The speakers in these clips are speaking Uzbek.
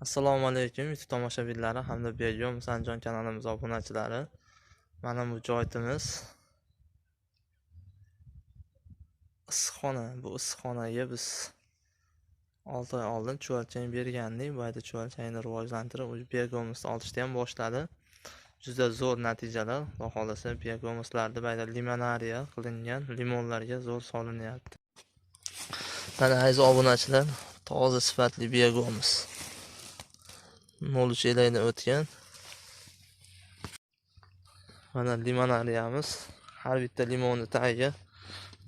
assalomu alaykum youtube tomoshabinlari hamda begum sanjon kanalimiz obunachilari. Mana bu joyimiz. Issiqxona bu issiqxonaga biz olti oy oldin chuvalchang bergandik. Bu yerda chuvalchangni rivojlantirib уже begomisni olishni ham boshladi. Juda zo'r natijalar. Xudo xohlasa begomislarni bu yerda limonariya qilingan limonlarga zo'r solinyapti. Mana aziz obunachilar toza sifatli begomis nol o'tgan. Mana limonariyamiz har bitta limonni tagiga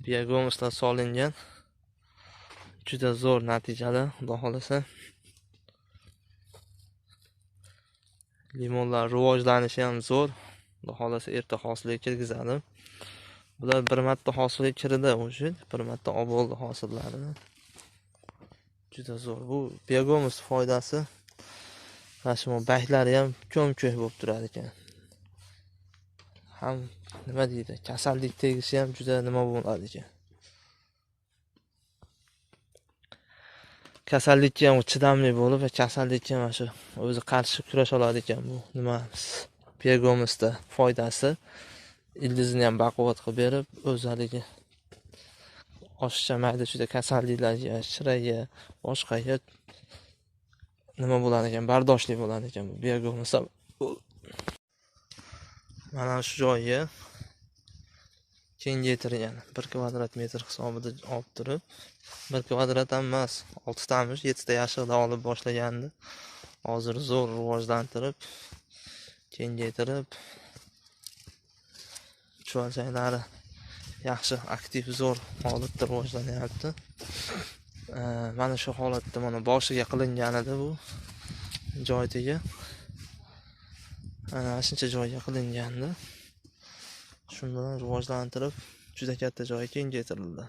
biogomoslar solingan. Juda zo'r natijalar xudo xohlasa. Limonlar rivojlanishi ham zo'r. Xudo xohlasa erta hosilga kirgizadi bular bir marta hosilga kirdi уже bir marta olib bo'ldi hosillarini juda zo'r. Bu biogomus foydasi. Mana shu baklari ham ko'm ko'k bo'lib turar ekan. Ham nima deydi kasallik tegishi ham juda nima bo'ladi ekan. Kasallikka ham chidamli bo'lib kasallikka mana shu o'zi qarshi kurasha oladi ekan bu nimamiz pegomizda foydasi. Ildizini ham baquvvat qilib berib o'zi haligi oshiqcha mayda chuyda kasalliklarga shiraga boshqaga nima bo'lar ekan? Bardoshli bo'lar ekan bu. Begomis mana shu joyi kengaytirgan bir kvadrat metr hisobida olib turib bir kvadrat ham emas oltitamish yettita yashiqdan olib boshlagandi. Hozir zo'r rivojlantirib kengaytirib chuvalchaklari yaxshi aktiv zo'r holatda rivojlanyapti. Э, mana shu holatda mana boshiga qilingan edi bu joydagi ana shuncha joyga qilingandi. Shu bilan rivojlantirib juda katta joyga kengaytirildi